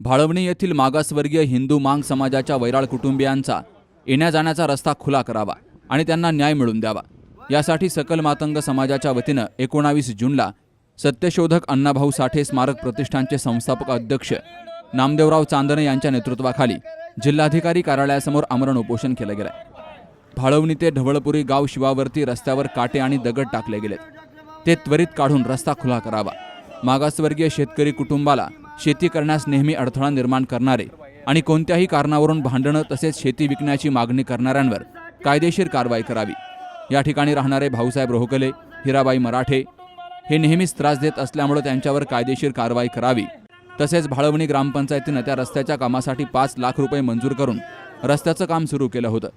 भाळवणी येथील मागासवर्गीय हिंदू मांग समाजाच्या वैराळ कुटुंबियांचा येण्या जाण्याचा रस्ता खुला करावा आणि त्यांना न्याय मिळून द्यावा. यासाठी सकल मातंग समाजाच्या वतीनं एकोणावीस जूनला सत्यशोधक अण्णाभाऊ साठे स्मारक प्रतिष्ठानचे संस्थापक अध्यक्ष नामदेवराव चांदणे यांच्या नेतृत्वाखाली जिल्हाधिकारी कार्यालयासमोर आमरण उपोषण केलं गेलं भाळवणी ते ढवळपुरी गाव शिवावरती रस्त्यावर काटे आणि दगड टाकले गेलेत. ते त्वरित काढून रस्ता खुला करावा. मागासवर्गीय शेतकरी कुटुंबाला शेती करण्यास नेहमी अडथळा निर्माण करणारे आणि कोणत्याही कारणावरून भांडणं तसेच शेती विकण्याची मागणी करणाऱ्यांवर कायदेशीर कारवाई करावी. या ठिकाणी राहणारे भाऊसाहेब रोहकले हिराबाई मराठे हे नेहमीच त्रास देत असल्यामुळे त्यांच्यावर कायदेशीर कारवाई करावी. तसेच भाळवणी ग्रामपंचायतीनं त्या रस्त्याच्या कामासाठी पाच लाख रुपये मंजूर करून रस्त्याचं काम सुरू केलं होतं.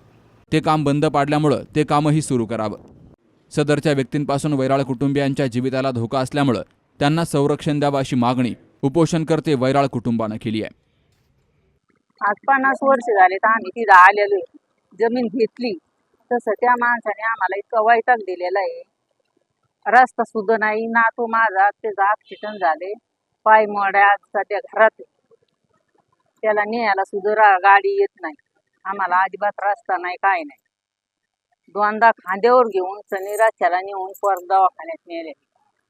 ते काम बंद पाडल्यामुळं ते कामही सुरू करावं. सदरच्या व्यक्तींपासून वैराळ कुटुंबियांच्या जीविताला धोका असल्यामुळं त्यांना संरक्षण द्यावं अशी मागणी उपोषणकर्ते वैराळ कुटुंबानं केली आहे. आज पन्नास वर्ष झाले तर आम्ही तिथं आलेलो आहे. जमीन घेतली. तसं त्या माणसाने आम्हाला इतकं वैताग दिलेला आहे. रस्ता सुद्धा नाही. ना तो माझा त्याचा ऍक्सिडेंट झाले. पाय मोड्या आज सध्या घरात आहे. त्याला न्यायला सुद्धा रा- गाडी येत नाही. आम्हाला अजिबात रस्ता नाही काय नाही. दोनदा खांद्यावर घेऊन सनीराच्याला नेऊन परत दवाखान्यात नेले.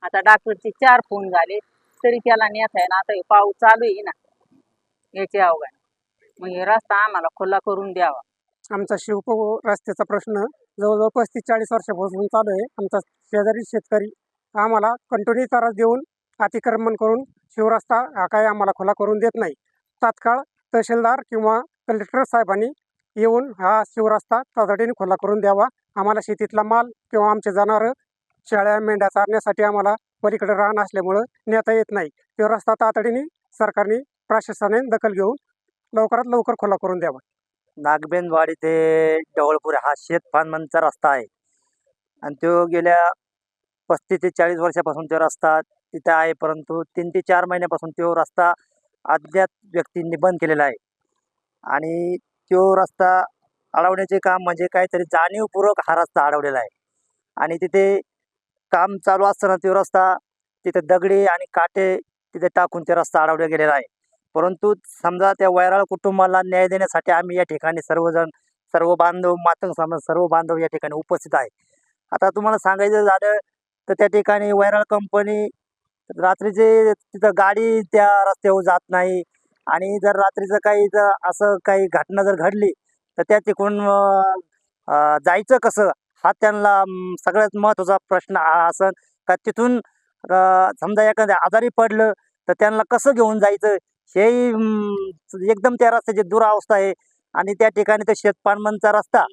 आता डॉक्टरचे चार फोन झाले. तरी त्याला नेत आहे ना आता हे पाऊस चालू आहे ना याचे अवघड. मग हे रस्ता आम्हाला खुला करून द्यावा. आमचा शिवपो रस्त्याचा प्रश्न जवळजवळ पस्तीस चाळीस वर्षापासून चालू आहे. आमचा शेजारी शेतकरी आम्हाला कंटिन्यू त्रास देऊन अतिक्रमण करून शिवरस्ता हा काही आम्हाला खुला करून देत नाही. तात्काळ तहसीलदार किंवा कलेक्टर साहेबांनी येऊन हा शिवरस्ता तातडीने खुला करून द्यावा. आम्हाला शेतीतला माल किंवा आमचे जनावरं शेळ्या मेंढ्या चारण्यासाठी आम्हाला पलीकडे रान असल्यामुळं नेता येत नाही. तो रस्ता तातडीने सरकारने प्रशासनाने दखल घेऊन लवकरात लवकर खुला करून द्यावा. नागबेनवाडी ते डवळपूर हा शेतफानमनचा रस्ता आहे. आणि तो गेल्या पस्तीस ते चाळीस वर्षापासून तो रस्ता तिथे आहे परंतु तीन ते चार महिन्यापासून तो रस्ता अद्याप व्यक्तींनी बंद केलेला आहे. आणि तो रस्ता अडवण्याचे काम म्हणजे काहीतरी जाणीवपूर्वक हा रस्ता अडवलेला आहे. आणि तिथे काम चालू असताना तो रस्ता तिथे दगडी आणि काटे तिथे टाकून ते रस्ता अडवला गेलेला आहे. परंतु समजा त्या वैराळ कुटुंबाला न्याय देण्यासाठी आम्ही या ठिकाणी सर्वजण सर्व बांधव मातंग समाज सर्व बांधव या ठिकाणी उपस्थित आहे. आता तुम्हाला सांगायचं झालं तर त्या ठिकाणी वैराळ कंपनी रात्रीचे तिथं गाडी त्या रस्त्यावर जात नाही आणि जर रात्रीचं काही जर असं काही घटना जर घडली तर त्या तिकडून जायचं कसं? हा त्यांना सगळ्यात महत्त्वाचा प्रश्न असन का तिथून समजा एखाद्या आजारी पडलं तर त्यांना कसं घेऊन जायचं? हेही एकदम त्या रस्त्याची दुरावस्था आहे. आणि त्या ठिकाणी तर शेतपानमनचा रस्ता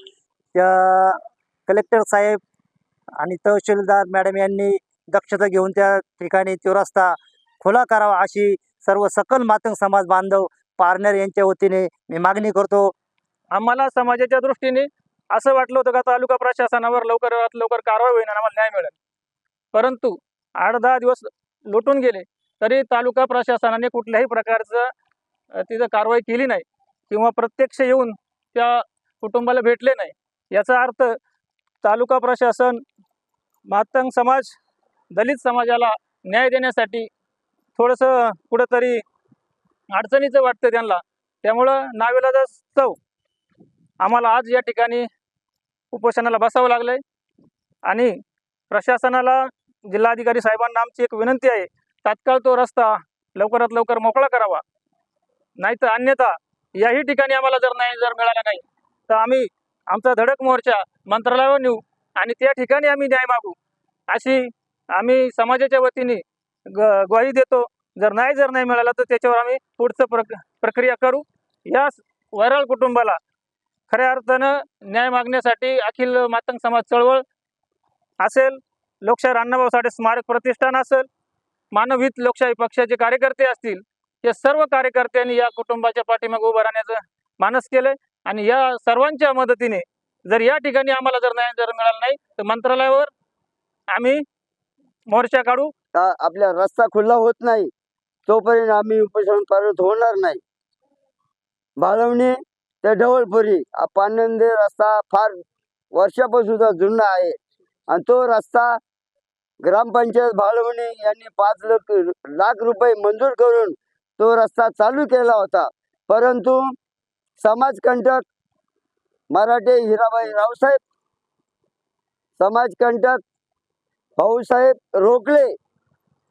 त्या कलेक्टर साहेब आणि तहसीलदार मॅडम यांनी दक्षता घेऊन त्या ठिकाणी तो रस्ता खुला करावा अशी सर्व सकल मातंग समाज बांधव पारनेर यांच्या वतीने मी मागणी करतो. आम्हाला समाजाच्या दृष्टीने असं वाटलं होतं का तालुका प्रशासनावर लवकरात लवकर कारवाई होईल आणि आम्हाला न्याय मिळेल. परंतु आठ दहा दिवस लुटून गेले तरी तालुका प्रशासनाने कुठल्याही प्रकारचं तिथं कारवाई केली नाही किंवा प्रत्यक्ष येऊन त्या कुटुंबाला भेटले नाही. याचा अर्थ तालुका प्रशासन मातंग समाज दलित समाजाला न्याय देण्यासाठी थोडंसं कुठंतरी अडचणीचं वाटतं त्यांना. त्यामुळं नावेला चव. आम्हाला आज या ठिकाणी उपोषणाला बसावं लागलंय. आणि प्रशासनाला जिल्हाधिकारी साहेबांना आमची एक विनंती आहे तात्काळ तो रस्ता लवकरात लवकर मोकळा करावा. नाहीतर अन्यथा याही ठिकाणी आम्हाला जर नाही जर मिळाला नाही तर आम्ही आमचा धडक मोर्चा मंत्रालयावर नेऊ आणि त्या ठिकाणी आम्ही न्याय मागू. अशी आम्ही समाजाच्या वतीने ग ग्वाही देतो. जर नाही जर नाही मिळाला तर त्याच्यावर आम्ही पुढचं प्रक प्रक्रिया करू. या वैराळ कुटुंबाला खऱ्या अर्थानं न्याय मागण्यासाठी अखिल मातंग समाज चळवळ असेल लोकशाही अण्णाभाऊ साठे स्मारक प्रतिष्ठान असेल मानवहित लोकशाही पक्षाचे कार्यकर्ते असतील या सर्व कार्यकर्त्यांनी या कुटुंबाच्या पाठीमागे उभं राहण्याचं मानस केलंय. आणि या सर्वांच्या मदतीने जर या ठिकाणी आम्हाला जर न्याय जर मिळाला नाही तर मंत्रालयावर आम्ही मोर्चा काढू. आपल्या आपला रस्ता खुला होत नाही तोपर्यंत आम्ही उपोषण परत होणार नाही. बाळवणी ते ढवळपुरी. पानंदे रस्ता फार वर्षापासूनचा जुना आहे. आणि तो रस्ता ग्रामपंचायत बाळवणी यांनी पाच लाख लाख रुपये मंजूर करून तो रस्ता चालू केला होता. परंतु समाजकंटक मराठे हिराबाई रावसाहेब समाजकंटक भाऊसाहेब रोखले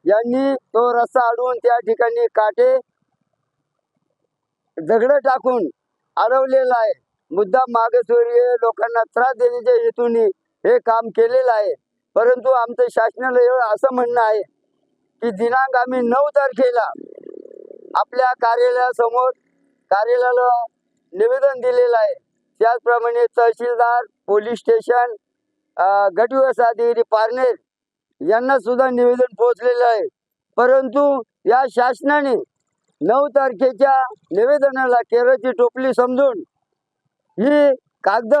यांनी तो रस्ता अडवून त्या ठिकाणी काटे दगड टाकून अडवलेला आहे. मुद्दाम मागासवर्गीय लोकांना त्रास देण्याच्या हेतूने हे काम केलेलं आहे. परंतु आमचं शासनाला एवढं असं म्हणणं आहे की दिनांक आम्ही नऊ तारखेला आपल्या कार्यालयासमोर कार्यालयाला निवेदन दिलेलं आहे. त्याचप्रमाणे तहसीलदार पोलीस स्टेशन अं, गटविकास अधिकारी पारनेर यांना सुद्धा निवेदन पोहोचलेलं आहे. परंतु या शासनाने नऊ तारखेच्या निवेदनाला केरळची टोपली समजून ही कागद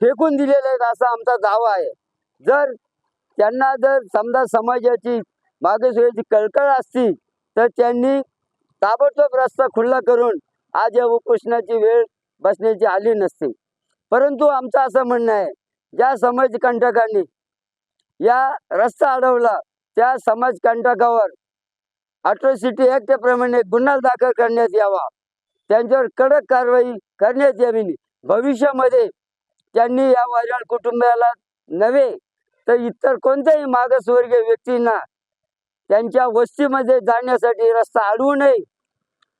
फेकून दिलेले आहेत असा आमचा दावा आहे. जर त्यांना जर समजा समाजाची मागासवर्गीची कळकळ असती तर त्यांनी ताबडतोब रस्ता खुल्ला करून आज या उपोषणाची वेळ बसण्याची आली नसती. परंतु आमचं असं म्हणणं आहे ज्या समाजकंटकांनी या रस्ता अडवला त्या समाजकंटकावर अट्रॉसिटी ऍक्टप्रमाणे गुन्हा दाखल करण्यात यावा. त्यांच्यावर कडक कारवाई करण्यात यावी. भविष्यामध्ये त्यांनी या वैराळ कुटुंबाला नव्हे तर इतर कोणत्याही मागासवर्गीय व्यक्तींना त्यांच्या वस्तीमध्ये जाण्यासाठी रस्ता अडवू नये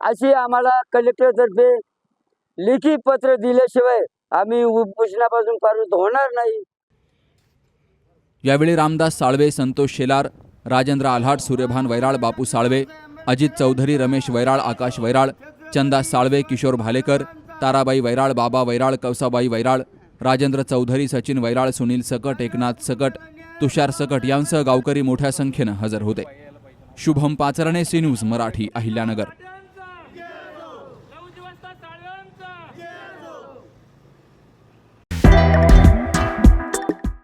अशी आम्हाला कलेक्टरतर्फे लेखी पत्र दिल्याशिवाय आम्ही उपोषणापासून पारित होणार नाही. यावेळी रामदास साळवे संतोष शेलार राजेंद्र आल्हाट सूर्यभान वैराळ बापू साळवे अजित चौधरी रमेश वैराळ आकाश वैराळ चंदा साळवे किशोर भालेकर ताराबाई वैराळ बाबा वैराळ कवसाबाई वैराळ राजेंद्र चौधरी सचिन वैराळ सुनील सकट एकनाथ सकट तुषार सकट यांसह गावकरी मोठ्या संख्येनं हजर होते. Shubham Pacharne C news Marathi Ahilyanagar.